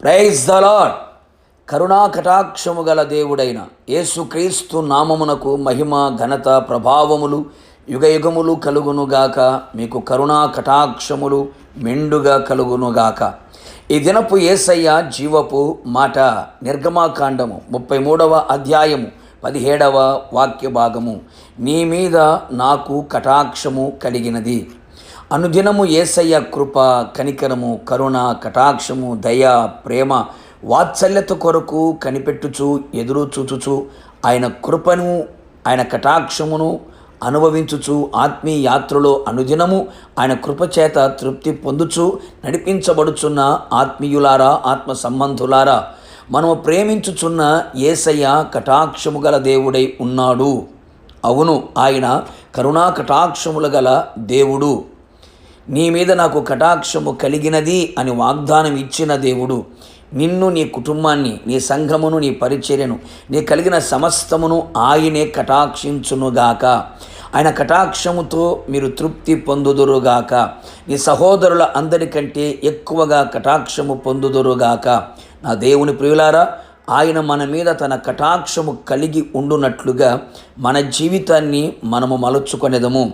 Praise the lord కరుణా కటాక్షము గల దేవుడైన యేసుక్రీస్తు నామమునకు మహిమ ఘనత ప్రభావములు యుగయుగములు కలుగునుగాక మీకు కరుణా కటాక్షములు మెండుగా కలుగునుగాక ఈ దినపు ఏసయ్య జీవపు మాట నిర్గమాకాండము ముప్పై మూడవ అధ్యాయము పదిహేడవ వాక్య భాగము నీ మీద నాకు కటాక్షము కలిగినది. అనుదినము ఏసయ్య కృప కనికరము కరుణ కటాక్షము దయ ప్రేమ వాత్సల్యత కొరకు కనిపెట్టుచు ఎదురు చూచుచు ఆయన కృపను ఆయన కటాక్షమును అనుభవించుచు ఆత్మీయ యాత్రలో అనుదినము ఆయన కృపచేత తృప్తి పొందుచు నడిపించబడుచున్న ఆత్మీయులారా ఆత్మ సంబంధులారా మనము ప్రేమించుచున్న ఏసయ్య కటాక్షము గల దేవుడై ఉన్నాడు. అవును ఆయన కరుణా కటాక్షములు గల దేవుడు. నీ మీద నాకు కటాక్షము కలిగినది అని వాగ్దానం ఇచ్చిన దేవుడు. నిన్ను నీ కుటుంబాన్ని నీ సంఘమును నీ పరిచర్యను నీ కలిగిన సమస్తమును ఆయనే కటాక్షించునుగాక. ఆయన కటాక్షముతో మీరు తృప్తి పొందుదురుగాక. నీ సహోదరుల అందరికంటే ఎక్కువగా కటాక్షము పొందుదురుగాక. నా దేవుని ప్రియులారా ఆయన మన మీద తన కటాక్షము కలిగి ఉండునట్లుగా మన జీవితాన్ని మనము మలుచుకొనేదము.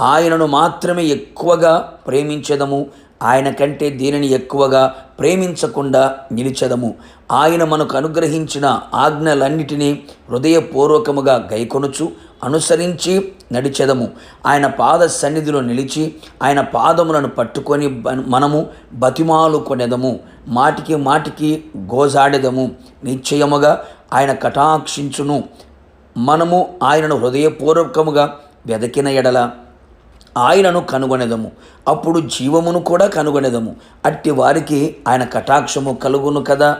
ఆయనను మాత్రమే ఎక్కువగా ప్రేమించదము. ఆయన కంటే దీనిని ఎక్కువగా ప్రేమించకుండా నిలిచెదము. ఆయన మనకు అనుగ్రహించిన ఆజ్ఞలన్నిటినీ హృదయపూర్వకముగా గైకొనుచు అనుసరించి నడిచెదము. ఆయన పాద సన్నిధిలో నిలిచి ఆయన పాదములను పట్టుకొని మనము బతిమాలు కొనెదము మాటికి మాటికి గోజాడెదము. నిశ్చయముగా ఆయన కటాక్షించును. మనము ఆయనను హృదయపూర్వకముగా వెదకిన ఎడల ఆయనను కనుగొనెదము. అప్పుడు జీవమును కూడా కనుగొనెదము. అట్టి వారికి ఆయన కటాక్షము కలుగును కదా.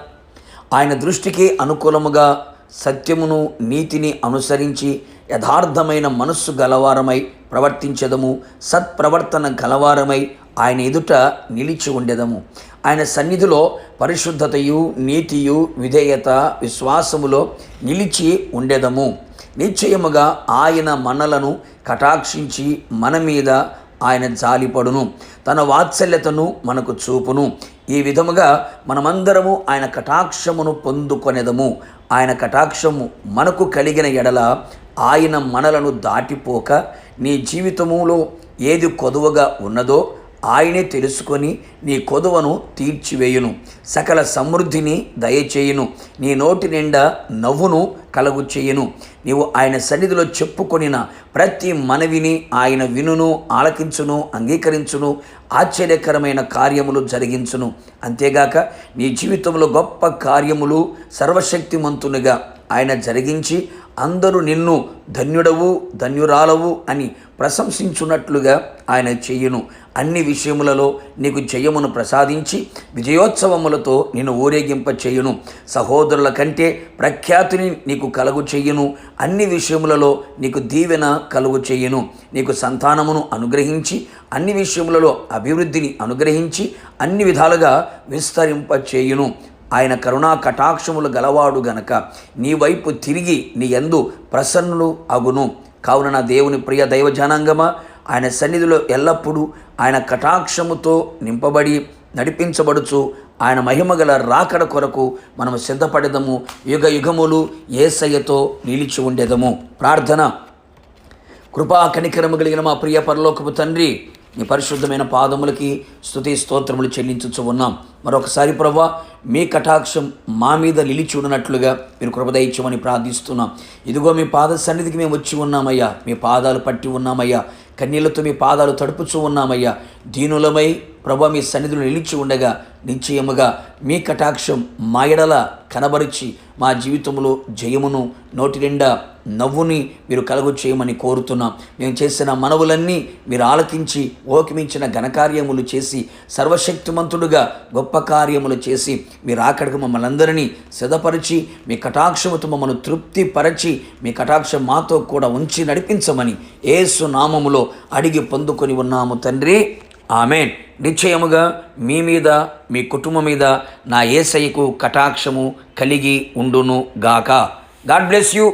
ఆయన దృష్టికి అనుకూలముగా సత్యమును నీతిని అనుసరించి యథార్థమైన మనస్సు గలవారమై ప్రవర్తించదము. సత్ప్రవర్తన గలవారమై ఆయన ఎదుట నిలిచి ఉండెదము. ఆయన సన్నిధిలో పరిశుద్ధతయు నీతియు విధేయత విశ్వాసములో నిలిచి ఉండెదము. నిశ్చయముగా ఆయన మనలను కటాక్షించి మన మీద ఆయన జాలిపడును. తన వాత్సల్యతను మనకు చూపును. ఈ విధముగా మనమందరము ఆయన కటాక్షమును పొందుకొనేదము. ఆయన కటాక్షము మనకు కలిగిన ఎడల ఆయన మనలను దాటిపోక నీ జీవితములో ఏది కొదువగా ఉన్నదో ఆయనే తెలుసుకొని నీ కొదువను తీర్చివేయును. సకల సమృద్ధిని దయచేయును. నీ నోటి నిండా నవ్వును కలుగు చేయును నీవు ఆయన సన్నిధిలో చెప్పుకొనిన ప్రతి మనవిని ఆయన వినును ఆలకించును అంగీకరించును ఆశ్చర్యకరమైన కార్యములు జరిగించును. అంతేగాక నీ జీవితంలో గొప్ప కార్యములు సర్వశక్తిమంతునిగా ఆయన జరిగించి అందరూ నిన్ను ధన్యుడవు ధన్యురాలవు అని ప్రశంసించున్నట్లుగా ఆయన చెయ్యును అన్ని విషయములలో నీకు జయమును ప్రసాదించి విజయోత్సవములతో నిన్ను ఊరేగింప చేయును సహోదరుల కంటే ప్రఖ్యాతిని నీకు కలుగు చెయ్యును అన్ని విషయములలో నీకు దీవెన కలుగు చెయ్యును నీకు సంతానమును అనుగ్రహించి అన్ని విషయములలో అభివృద్ధిని అనుగ్రహించి అన్ని విధాలుగా విస్తరింప చేయును ఆయన కరుణా కటాక్షములు గలవాడు గనక నీ వైపు తిరిగి నీ ఎందు ప్రసన్నులు అగును. కావున నా దేవుని ప్రియ దైవజనాంగమా ఆయన సన్నిధిలో ఎల్లప్పుడూ ఆయన కటాక్షముతో నింపబడి నడిపించబడుచు ఆయన మహిమగల రాకడ కొరకు మనం సిద్ధపడదము. యుగ యుగములు ఏసయ్యతో నిలిచి ఉండేదము. ప్రార్థన. కృపా కనికరము కలిగిన మా ప్రియ పరలోకపు తండ్రి నీ పరిశుద్ధమైన పాదములకి స్తుతి స్తోత్రములు చెల్లించుచు ఉన్నాం. మరొకసారి ప్రభా మీ కటాక్షం మా మీద నిలిచి ఉన్నట్లుగా మీరు కృపదయించమని ప్రార్థిస్తున్నాం. ఇదిగో మీ పాద సన్నిధికి మేము వచ్చి ఉన్నామయ్యా. మీ పాదాలు పట్టి ఉన్నామయ్యా. కన్నీళ్ళతో మీ పాదాలు తడుపుచూ ఉన్నామయ్యా. దీనులమై ప్రభా మీ సన్నిధిలో నిలిచి ఉండగా నిశ్చయముగా మీ కటాక్షం మా ఎడల కనబరిచి మా జీవితంలో జయమును నోటి నిండా నవ్వుని మీరు కలుగు చేయమని కోరుతున్నాం. మేము చేసిన మనవులన్నీ మీరు ఆలకించి ఓకిమించిన ఘనకార్యములు చేసి సర్వశక్తిమంతుడుగా గొప్ప కార్యములు చేసి మీరు ఆకడకు మమ్మల్ని అందరినీ సిద్ధపరిచి మీ కటాక్షముతో మమ్మల్ని తృప్తిపరచి మీ కటాక్షం మాతో కూడా ఉంచి నడిపించమని ఏసు నామములో అడిగి పొందుకొని ఉన్నాము తండ్రి. ఆమెన్. నిశ్చయముగా మీ మీద మీ కుటుంబం మీద నా ఏసైకు కటాక్షము కలిగి ఉండును గాక. God bless you.